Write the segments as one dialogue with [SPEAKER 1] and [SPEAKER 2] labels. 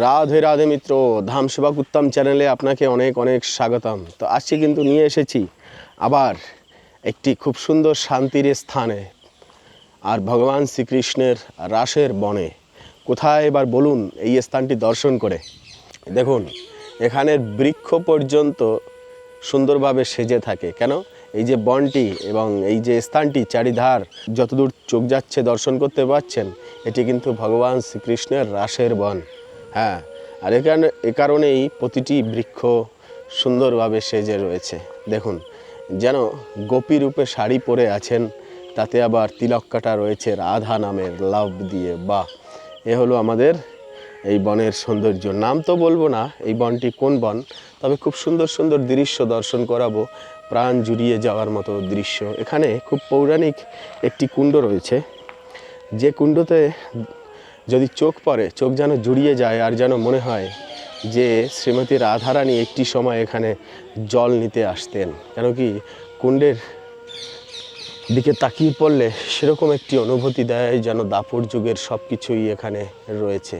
[SPEAKER 1] রাধে রাধে মিত্র, ধাম সেবা উত্তম চ্যানেলে আপনাকে অনেক অনেক স্বাগতম। তো আজকে কিন্তু নিয়ে এসেছি আবার একটি খুব সুন্দর শান্তির স্থানে। আর ভগবান শ্রীকৃষ্ণের রাসের বনে। কোথায় এবার বলুন এই স্থানটি দর্শন করে। দেখুন, এখানের বৃক্ষ পর্যন্ত সুন্দরভাবে সেজে থাকে। কেন? এই যে বনটি এবং এই যে স্থানটি চারিধার যতদূর চোখ যাচ্ছে দর্শন করতে পারছেন, এটি কিন্তু ভগবান শ্রীকৃষ্ণের রাসের বন। হ্যাঁ আর এখানে এ কারণেই প্রতিটি বৃক্ষ সুন্দরভাবে সেজে রয়েছে। দেখুন, যেন গোপী রূপে শাড়ি পরে আছেন, তাতে আবার তিলক কাটা রয়েছে রাধা নামের লাভ দিয়ে। বা এ হলো আমাদের এই বনের সৌন্দর্য। নাম তো বলব না, এই বনটি কোন বন? তবে খুব সুন্দর সুন্দর দৃশ্য দর্শন করাবো, প্রাণ জুড়িয়ে যাওয়ার মতো দৃশ্য। এখানে খুব পৌরাণিক একটি কুণ্ড রয়েছে। যে কুণ্ডতে যদি চোখ পড়ে, চোখ যেন জুড়িয়ে যায় আর যেন মনে হয় যে শ্রীমতী রাধারানী একটি সময় এখানে জল নিতে আসতেন। কেন কি কুণ্ডের দিকে তাকিয়ে পড়লে সেরকম একটি অনুভূতি দেয় যেন দাপর যুগের সব কিছুই এখানে রয়েছে।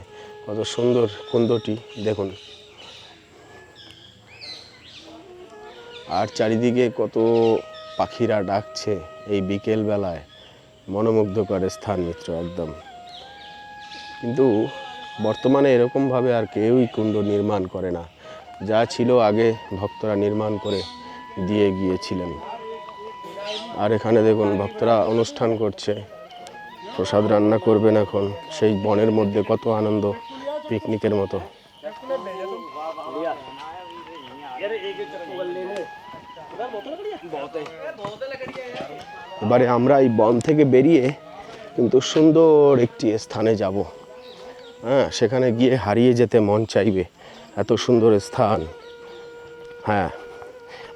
[SPEAKER 1] কত সুন্দর কুণ্ডটি, দেখুন। আর চারিদিকে কত পাখিরা ডাকছে এই বিকেল বেলায় মনোমুগ্ধকর স্থান মিত্র, একদম। কিন্তু বর্তমানে এরকমভাবে আর কেউই কুণ্ড নির্মাণ করে না। যা ছিল আগে ভক্তরা নির্মাণ করে দিয়ে গিয়েছিলেন। আর এখানে দেখুন, ভক্তরা অনুষ্ঠান করছে। প্রসাদ রান্না করবেন এখন। সেই বনের মধ্যে কত আনন্দ, পিকনিকের মতো। এবারে আমরা এই বন থেকে বেরিয়ে কিন্তু সুন্দর একটি স্থানে যাব। হ্যাঁ সেখানে গিয়ে হারিয়ে যেতে মন চাইবে। এত সুন্দর স্থান। হ্যাঁ।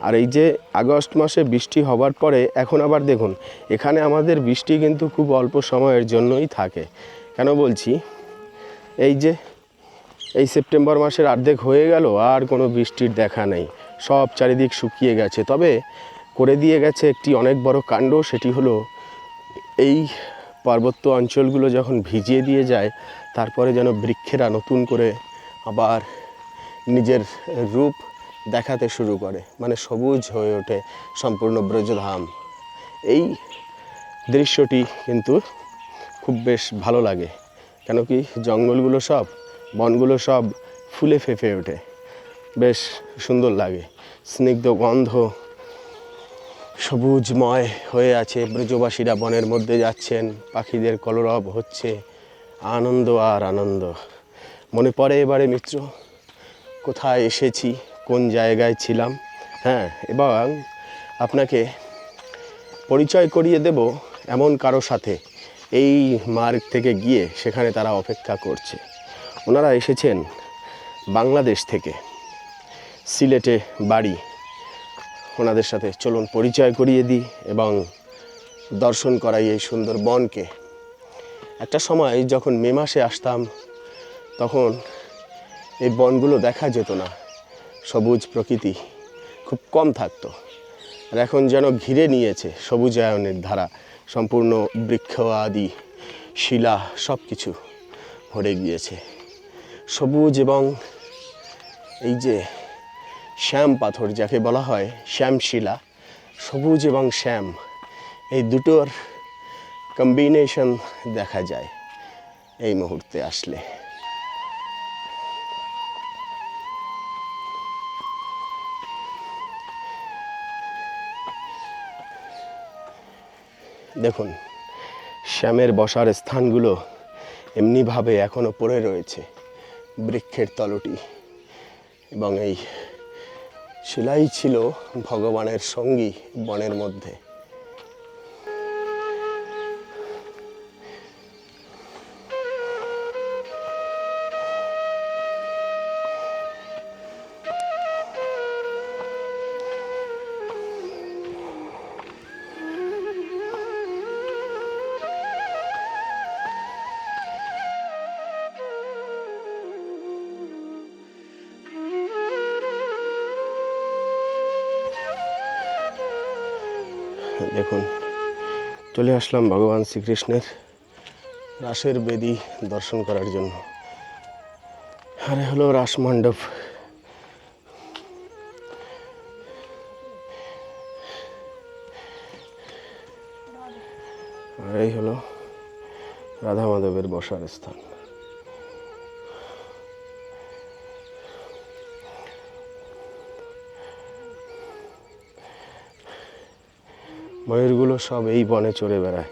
[SPEAKER 1] আর এই যে আগস্ট মাসে বৃষ্টি হবার পরে, এখন আবার দেখুন, এখানে আমাদের বৃষ্টি কিন্তু খুব অল্প সময়ের জন্যই থাকে। কেন বলছি? এই যে, এই সেপ্টেম্বর মাসের অর্ধেক হয়ে গেল, আর কোনো বৃষ্টির দেখা নেই। সব চারিদিক শুকিয়ে গেছে। তবে করে দিয়ে গেছে একটি অনেক বড় কাণ্ড, সেটি হলো এই পার্বত্য অঞ্চলগুলো যখন ভিজিয়ে দিয়ে যায়, তারপরে যেন বৃক্ষেরা নতুন করে আবার নিজের রূপ দেখাতে শুরু করে। মানে সবুজ হয়ে ওঠে সম্পূর্ণ ব্রজধাম। এই দৃশ্যটি কিন্তু খুব বেশ ভালো লাগে। কেন কি জঙ্গলগুলো সব, বনগুলো সব ফুলে ফেঁপে ওঠে। বেশ সুন্দর লাগে। স্নিগ্ধ গন্ধ সবুজময় হয়ে আছে, ব্রজবাসীরা বনের মধ্যে যাচ্ছেন, পাখিদের কলরব হচ্ছে, আনন্দ আর আনন্দ। মনে পড়ে এবারে মিত্র, কোথায় এসেছি, কোন জায়গায় ছিলাম? হ্যাঁ এবং আপনাকে পরিচয় করিয়ে দেব এমন কারও সাথে, এই মার্গ থেকে গিয়ে সেখানে তারা অপেক্ষা করছে। ওনারা এসেছেন বাংলাদেশ থেকে, সিলেটে বাড়ি। ওনাদের সাথে চলুন পরিচয় করিয়ে দিই এবং দর্শন করাই এই সুন্দর বনকে একটা সময় যখন মে মাসে আসতাম, তখন এই বনগুলো দেখা যেত না। সবুজ প্রকৃতি খুব কম থাকতো। আর এখন যেন ঘিরে নিয়েছে সবুজায়নের ধারা, সম্পূর্ণ বৃক্ষ আদি, শিলা সব কিছু ভরে গিয়েছে। সবুজ এবং এই যে শ্যাম পাথর, যাকে বলা হয় শ্যামশিলা, সবুজ এবং শ্যাম, এই দুটোর কম্বিনেশন দেখা যায় এই মুহূর্তে আসলে। দেখুন, শ্যামের বসার স্থানগুলো এমনিভাবে এখনও পড়ে রয়েছে বৃক্ষের তলটি এবং এই শিলাই ছিল ভগবানের সঙ্গী বনের মধ্যে। দেখুন, চলে আসলাম ভগবান শ্রীকৃষ্ণের রাসের বেদি দর্শন করার জন্য। আরে, হলো রাসমণ্ডপ। আর এই হলো রাধা মাধবের বসার স্থান। ময়ূরগুলো সব এই বনে চড়ে বেড়ায়।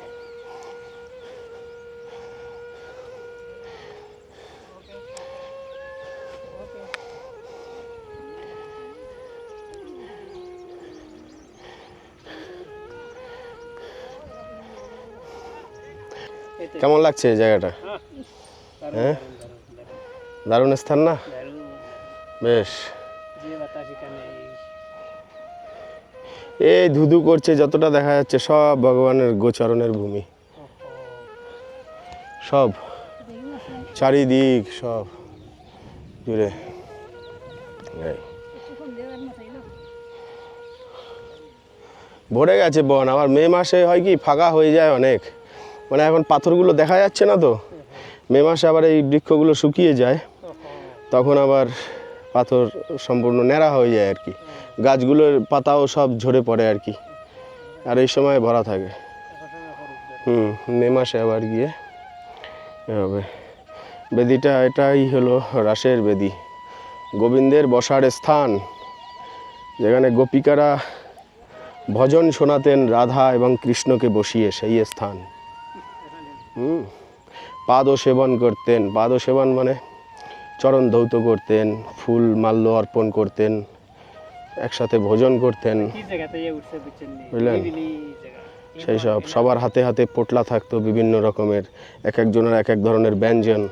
[SPEAKER 1] কেমন লাগছে এই জায়গাটা? হ্যাঁ। দারুণ স্থান না? বেশ। এই ধুধু করছে, যতটা দেখা যাচ্ছে সব ভগবানের গোচরণের ভূমি। সব। চারিদিক সব। জুড়ে। ভরে গেছে বন। আবার মে মাসে হয় কি, ফাঁকা হয়ে যায় অনেক। মানে এখন পাথরগুলো দেখা যাচ্ছে না তো? মে মাসে আবার এই বৃক্ষগুলো শুকিয়ে যায়। তখন আবার পাথর সম্পূর্ণ ন্যাড়া হয়ে যায় আর কি। গাছগুলোর পাতাও সব ঝরে পড়ে আর কি। আর এই সময় ভরা থাকে। হুম, মে মাসে আবার গিয়ে এভাবে। বেদিটা এটাই হলো রাসের বেদি। গোবিন্দের বসার স্থান। যেখানে গোপিকারা ভজন শোনাতেন রাধা এবং কৃষ্ণকে বসিয়ে সেই স্থান। হুম পাদ সেবন করতেন। পাদ সেবন মানে চরণ ধৌত করতেন ফুল মাল্য অর্পণ করতেন একসাথে ভোজন করতেন? বুঝলেন? সেই সব সবার হাতে হাতে পোটলা থাকতো বিভিন্ন রকমের এক একজনের এক এক ধরনের ব্যঞ্জন।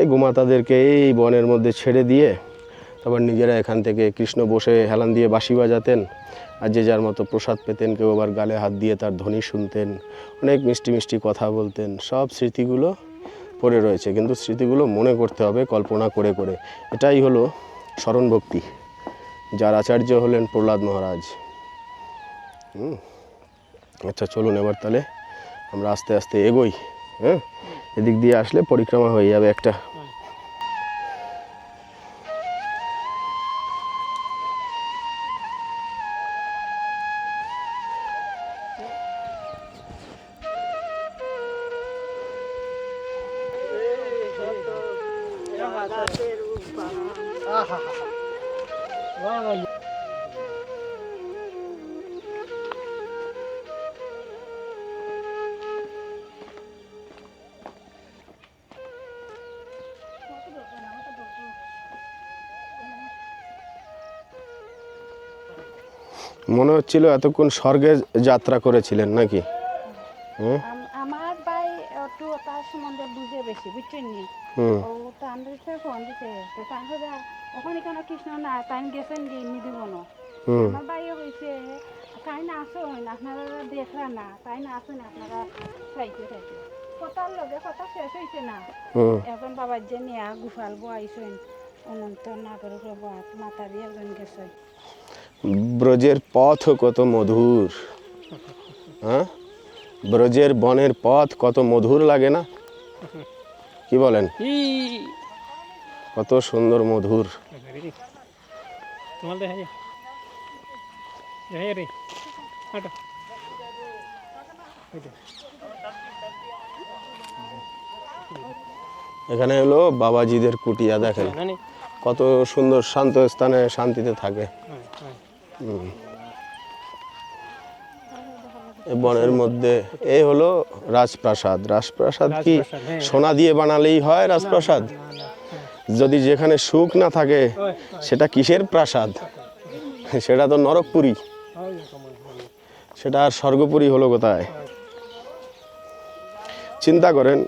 [SPEAKER 1] এই গোমাতাদেরকে এই বনের মধ্যে ছেড়ে দিয়ে তারপর নিজেরা এখান থেকে কৃষ্ণ বসে হেলান দিয়ে বাঁশি বাজাতেন। আর যে যার মতো প্রসাদ পেতেন কেউ আবার গালে হাত দিয়ে তার ধ্বনি শুনতেন অনেক মিষ্টি মিষ্টি কথা বলতেন। সব স্মৃতিগুলো পড়ে রয়েছে, কিন্তু স্মৃতিগুলো মনে করতে হবে, কল্পনা করে করে। এটাই হলো স্মরণ ভক্তি, যার আচার্য হলেন প্রহ্লাদ মহারাজ। হুম আচ্ছা চলুন এবার তাহলে আমরা আস্তে আস্তে এগোই হ্যাঁ? এদিক দিয়ে আসলে পরিক্রমা হয়ে যাবে একটা। মনে হচ্ছিল এতক্ষণ স্বর্গে যাত্রা করেছিলেন নাকি?
[SPEAKER 2] আমার ভাই একটু তার সম্বন্ধে বুঝে বেশি বুঝছেন নি?
[SPEAKER 1] হুম।
[SPEAKER 2] আন্দাজে ফোন তো তাই ওখানে কেন কৃষ্ণ না তাই গেছেন গিয়ে
[SPEAKER 1] হুম।
[SPEAKER 2] আমার হয়েছে তাই না আসুন আপনারা দেখরা না তাই না আসুন আপনারা চাইতে চাইতে। কথার লগে কথা শেষ হয়েছে না। এখন বাবার যে নিয়ে গুফাল বয়াইছেন অনন্ত নাগরিক মাথা দিয়ে একজন গেছেন।
[SPEAKER 1] ব্রজের পথ কত মধুর হ্যাঁ? ব্রজের বনের পথ কত মধুর লাগে না? কি বলেন? কত সুন্দর মধুর। এখানে হলো বাবাজিদের কুটিয়া দেখেন। কত সুন্দর শান্ত স্থানে শান্তিতে থাকে।
[SPEAKER 3] হ্যাঁ, হ্যাঁ।
[SPEAKER 1] বনের মধ্যে এই হলো রাজপ্রাসাদ। রাজপ্রাসাদ কি
[SPEAKER 3] হ্যাঁ।
[SPEAKER 1] সোনা দিয়ে বানালেই হয় রাজপ্রাসাদ। যদি যেখানে সুখ না থাকে সেটা কিসের প্রাসাদ সেটা তো নরকপুরী। সেটা আর স্বর্গপুরী হলো কোথায় চিন্তা করেন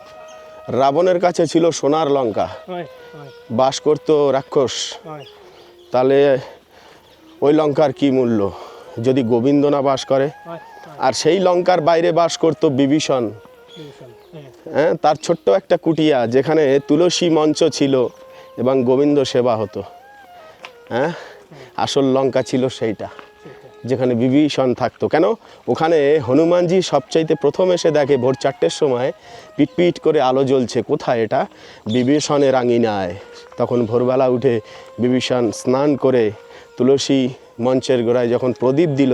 [SPEAKER 1] রাবণের কাছে ছিল সোনার লঙ্কা বাস করতো রাক্ষস তাহলে ওই লঙ্কার কি মূল্য যদি গোবিন্দ না বাস করে। আর সেই লঙ্কার বাইরে বাস করত বিভীষণ
[SPEAKER 3] বিভীষণ, হ্যাঁ।
[SPEAKER 1] হ্যাঁ তার ছোট্ট একটা কুটিয়া যেখানে তুলসী মঞ্চ ছিল এবং গোবিন্দ সেবা হতো। হ্যাঁ? আসল লঙ্কা ছিল সেইটা যেখানে বিভীষণ থাকতো। কেন? ওখানে হনুমানজি সবচাইতে প্রথম এসে দেখে ভোর চারটের সময় পিটপিট করে আলো জ্বলছে। কোথায় এটা? বিভীষণের আঙিনায়। তখন ভোরবেলা উঠে বিভীষণ স্নান করে তুলসী মঞ্চের গোড়ায় যখন প্রদীপ দিল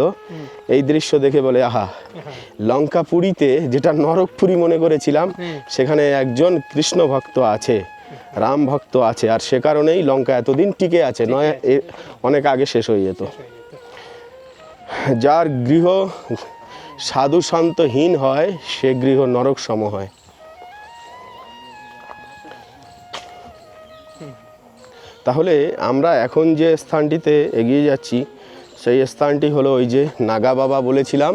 [SPEAKER 1] এই দৃশ্য দেখে বলে আহা! লঙ্কা পুরীতে যেটা নরকপুরী মনে করেছিলাম সেখানে একজন কৃষ্ণ ভক্ত আছে। রাম ভক্ত আছে আর সে কারণেই লঙ্কা এতদিন টিকে আছে নয় এ অনেক আগে শেষ হয়ে যেত। যার গৃহ সাধু সন্তহীন হয় সে গৃহ নরক সম হয়। তাহলে আমরা এখন যে স্থানটিতে এগিয়ে যাচ্ছি সেই স্থানটি হলো ওই যে নাগা বাবা বলেছিলাম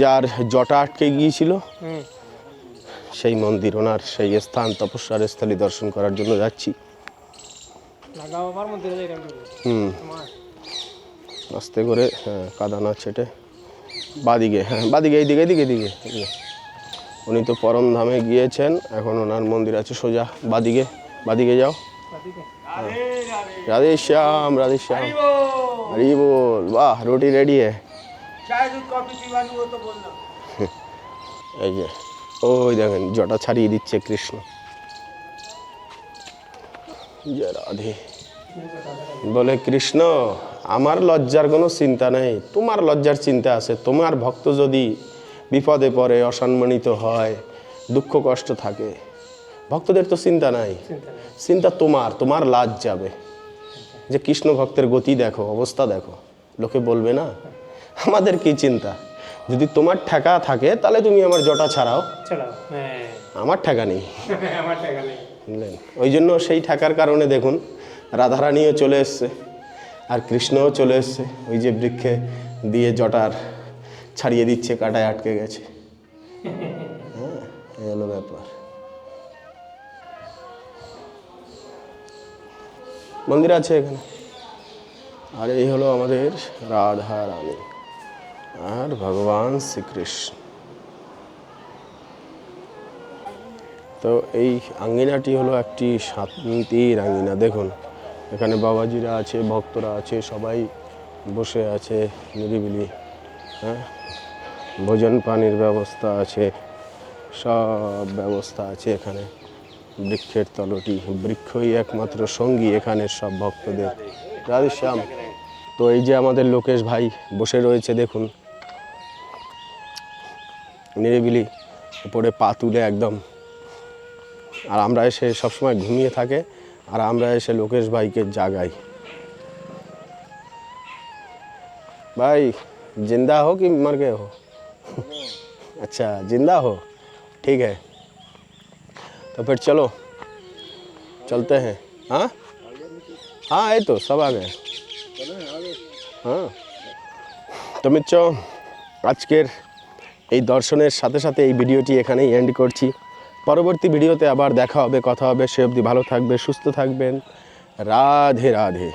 [SPEAKER 1] যার জটা আটকে গিয়েছিল। সেই মন্দির ওনার সেই স্থান তপস্যার স্থলী দর্শন করার জন্য যাচ্ছি। হুম। আস্তে করে হ্যাঁ কাদানা ছেটে বাদিকে হ্যাঁ বাদিকে এইদিকে এইদিকে এইদিকে। উনি তো পরম ধামে গিয়েছেন এখন ওনার মন্দির আছে সোজা বাদিকে বাদিকে যাও।
[SPEAKER 3] বাদিকে।
[SPEAKER 1] রাধে শ্যাম রাধে শ্যাম। হরি বল। বাহ রুটি রেডি है এই যে ওই দেখেন জটা ছাড়িয়ে দিচ্ছে কৃষ্ণ। রাধে। বলে কৃষ্ণ আমার লজ্জার কোনো চিন্তা নেই। তোমার লজ্জার চিন্তা আছে। তোমার ভক্ত যদি বিপদে পড়ে অসম্মানিত হয় দুঃখ কষ্ট থাকে ভক্তদের তো চিন্তা নাই।
[SPEAKER 3] চিন্তা
[SPEAKER 1] চিন্তা তোমার তোমার লাজ যাবে। যে কৃষ্ণ ভক্তের গতি দেখো অবস্থা দেখো। লোকে বলবে না আমাদের কি চিন্তা? যদি তোমার ঠেকা থাকে তাহলে তুমি আমার জটা ছাড়াও।
[SPEAKER 3] ছাড়াও হ্যাঁ।
[SPEAKER 1] আমার ঠেকা নেই।
[SPEAKER 3] নেই।
[SPEAKER 1] বুঝলেন? ওই জন্য সেই ঠেকার কারণে দেখুন রাধারানীও চলে এসছে আর কৃষ্ণও চলে এসছে। ওই যে বৃক্ষে দিয়ে জটার ছাড়িয়ে দিচ্ছে কাটায় আটকে গেছে। হ্যাঁ এই হলো ব্যাপার। মন্দির আছে এখানে? আর এই হলো আমাদের রাধা রানী আর ভগবান শ্রীকৃষ্ণ। তো এই আঙ্গিনাটি হলো একটি শান্তির আঙ্গিনা। দেখুন, এখানে বাবাজিরা আছে, ভক্তরা আছে, সবাই বসে আছে নিরিবিলি হ্যাঁ? ভোজন পানির ব্যবস্থা আছে, সব ব্যবস্থা আছে এখানে। বৃক্ষের তলটি, বৃক্ষই একমাত্র সঙ্গী এখানে সব ভক্তদের। রাধেশ্যাম তো এই যে আমাদের লোকেশ ভাই বসে রয়েছে দেখুন নিরিবিলি উপরে পা তুলে একদম আর আমরা এসে সবসময় ঘুমিয়ে থাকে আর আমরা এসে লোকেশ ভাইকে জাগাই भाई जिंदा हो कि मर गए हो अच्छा जिंदा हो ठीक है तो फिर चलो चलते हैं हाँ हाँ ये तो सब आ गए हाँ তো মিত্র, আজকের এই দর্শনের সাথে সাথে এই ভিডিওটি এখানেই এন্ড করছি। পরবর্তী ভিডিওতে আবার দেখা হবে, কথা হবে। সে অবধি ভালো থাকবে, সুস্থ থাকবেন। রাধে রাধে।